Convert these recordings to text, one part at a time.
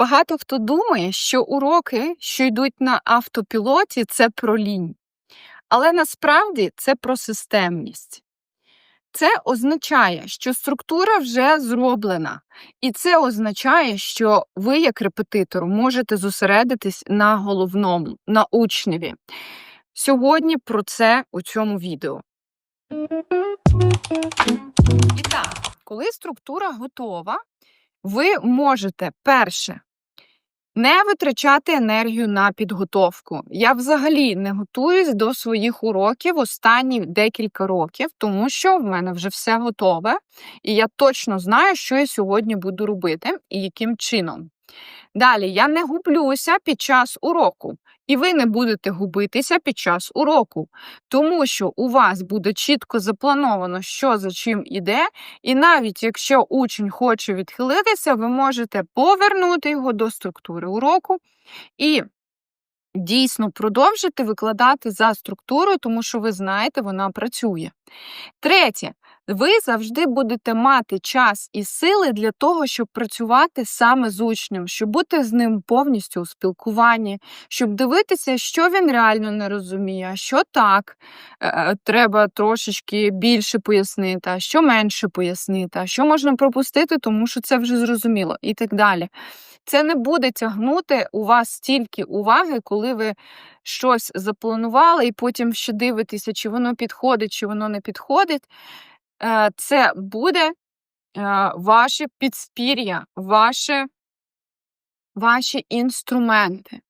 Багато хто думає, що уроки, що йдуть на автопілоті, це про лінь. Але насправді це про системність. Це означає, що структура вже зроблена, і це означає, що ви, як репетитор, можете зосередитись на головному, на учневі. Сьогодні про це у цьому відео. І так, коли структура готова, ви можете перше не витрачати енергію на підготовку. Я взагалі не готуюсь до своїх уроків останні декілька років, тому що в мене вже все готове, і я точно знаю, що я сьогодні буду робити і яким чином. Далі я не гублюся під час уроку, і ви не будете губитися під час уроку, тому що у вас буде чітко заплановано, що за чим іде, і навіть якщо учень хоче відхилитися, ви можете повернути його до структури уроку і дійсно продовжити викладати за структурою, тому що ви знаєте, вона працює. Третє, ви завжди будете мати час і сили для того, щоб працювати саме з учнем, щоб бути з ним повністю у спілкуванні, щоб дивитися, що він реально не розуміє, що так е, треба трошечки більше пояснити, а що менше пояснити, а що можна пропустити, тому що це вже зрозуміло, і так далі. Це не буде тягнути у вас стільки уваги, коли ви щось запланували, і потім ще дивитеся, чи воно підходить, чи воно не підходить. Е, Це буде е, ваше підспір'я, ваше, ваші інструменти.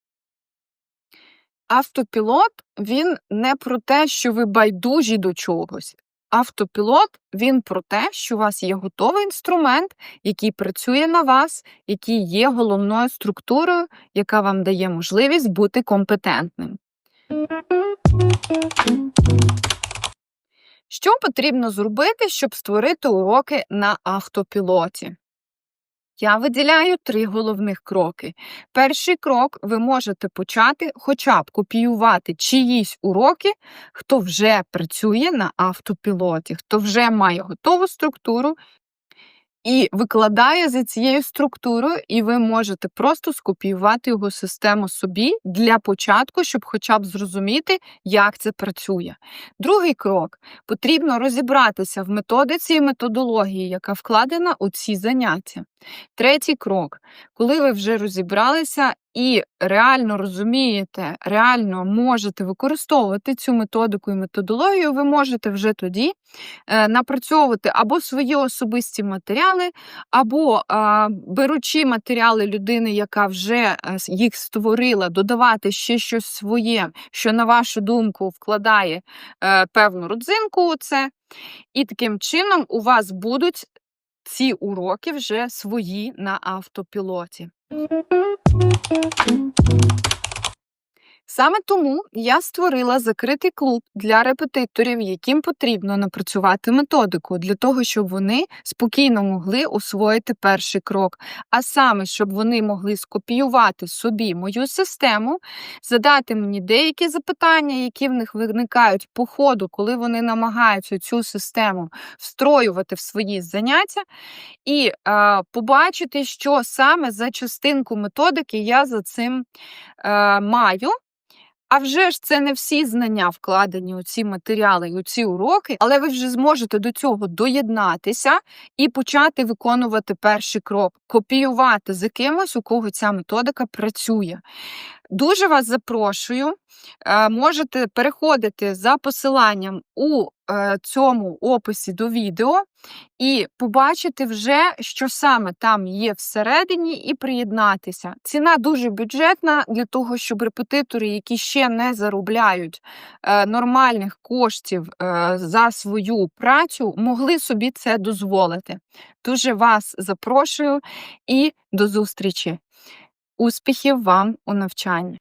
Автопілот він не про те, що ви байдужі до чогось. Автопілот він про те, що у вас є готовий інструмент, який працює на вас, який є головною структурою, яка вам дає можливість бути компетентним. Що потрібно зробити, щоб створити уроки на автопілоті? Я виділяю три головних кроки. Перший крок ви можете почати хоча б копіювати чиїсь уроки, хто вже працює на автопілоті, хто вже має готову структуру і викладає за цією структурою, і ви можете просто скопіювати його систему собі для початку, щоб хоча б зрозуміти, як це працює. Другий крок потрібно розібратися в методиці і методології, яка вкладена у ці заняття. Третій крок, коли ви вже розібралися і реально розумієте, реально можете використовувати цю методику і методологію, ви можете вже тоді е, напрацьовувати або свої особисті матеріали, або беручи матеріали людини, яка вже е, їх створила, додавати ще щось своє, що, на вашу думку, вкладає е, певну родзинку у це. І таким чином у вас будуть ці уроки вже свої на автопілоті. Саме тому я створила закритий клуб для репетиторів, яким потрібно напрацювати методику для того, щоб вони спокійно могли освоїти перший крок, а саме, щоб вони могли скопіювати собі мою систему, задати мені деякі запитання, які в них виникають по ходу, коли вони намагаються цю систему встроювати в свої заняття, і е, побачити, що саме за частинку методики я за цим е, маю. А вже ж це не всі знання вкладені у ці матеріали і у ці уроки, але ви вже зможете до цього доєднатися і почати виконувати перший крок, копіювати за кимось, у кого ця методика працює. Дуже вас запрошую. Е, можете переходити за посиланням у е, цьому описі до відео і побачити вже, що саме там є всередині, і приєднатися. Ціна дуже бюджетна для того, щоб репетитори, які ще не заробляють е, нормальних коштів за свою працю, могли собі це дозволити. Дуже вас запрошую і до зустрічі! Успіхів вам у навчанні!